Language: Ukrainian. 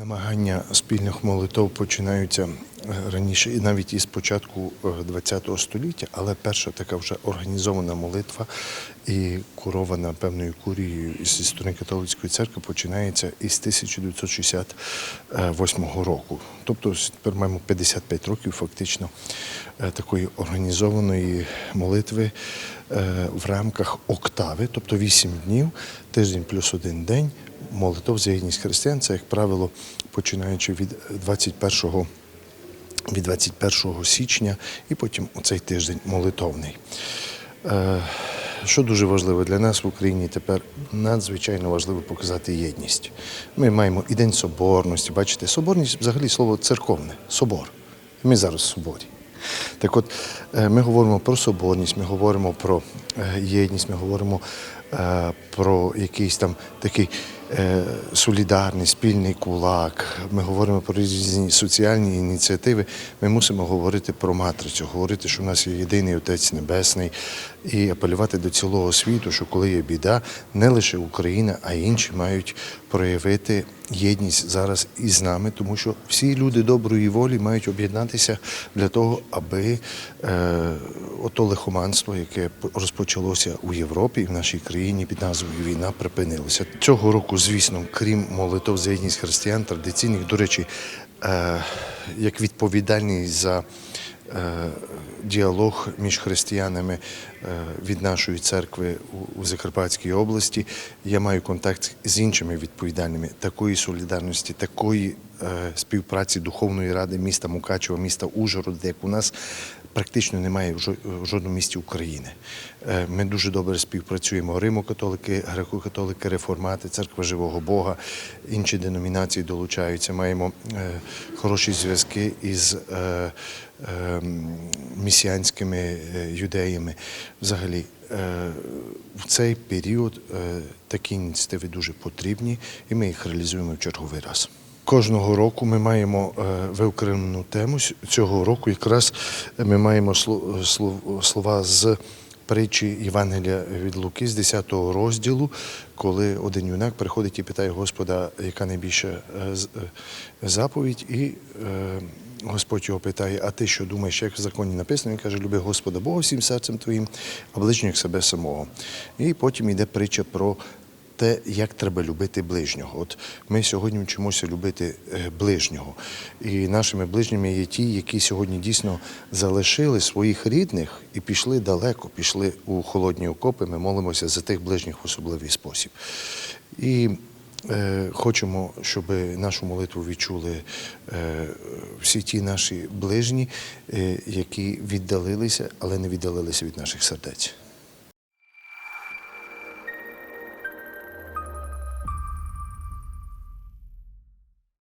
Намагання спільних молитов починаються е, раніше, і навіть із початку ХХ століття, але перша така вже організована молитва і курована певною курією зі сторони католицької церкви починається із 1968 року. Тобто тепер маємо 55 років фактично е, такої організованої молитви е, в рамках октави, тобто 8 днів, тиждень плюс один день. Молитов за єдність християн це, як правило, починаючи від 21 від 21 січня і потім оцей тиждень молитовний. Е, Що дуже важливо для нас в Україні тепер надзвичайно важливо показати єдність. Ми маємо і День Соборності. Бачите, соборність взагалі слово церковне, собор. Ми зараз в соборі. Так от, е, ми говоримо про соборність, ми говоримо про е, єдність, ми говоримо про якийсь там такий е, солідарний, спільний кулак, ми говоримо про різні соціальні ініціативи. Ми мусимо говорити про матрицю, говорити, що в нас є єдиний Отець Небесний, і апелювати до цілого світу, що коли є біда, не лише Україна, а й інші мають проявити єдність зараз із нами, тому що всі люди доброї волі мають об'єднатися для того, аби е, ото лихоманство, яке розпочалося у Європі і в нашій країні під назвою Війна, припинилося. Цього року, звісно, крім молитов за єдність християн, традиційних, до речі, е, як відповідальність за е, діалог між християнами е, від нашої церкви у- Закарпатській області. Я маю контакт з іншими відповідальними такої солідарності, такої співпраці Духовної ради міста Мукачева, міста Ужгород, як у нас практично немає в жодному місті України. Е, Ми дуже добре співпрацюємо. Римо-католики, греко-католики, реформати, церква живого Бога, інші деномінації долучаються. Маємо е, хороші зв'язки із е, місіанськими юдеями. Взагалі, в цей період такі ініціативи дуже потрібні, і ми їх реалізуємо в черговий раз. Кожного року ми маємо е, виокремлену тему. Цього року якраз ми маємо слова з притчі Євангелія від Луки з 10 розділу, коли один юнак приходить і питає Господа, яка найбільша е, е, заповідь, і Господь його питає, а ти що думаєш, як в законі написано? Він каже, люби Господа Бога всім серцем твоїм, а як себе самого. І потім йде притча про те, як треба любити ближнього. От ми сьогодні вчимося любити е, ближнього. І нашими ближніми є ті, які сьогодні дійсно залишили своїх рідних і пішли далеко, пішли у холодні окопи. Ми молимося за тих ближніх в особливий спосіб. І е, хочемо, щоб нашу молитву відчули е, всі ті наші ближні, які віддалилися, але не віддалилися від наших сердець.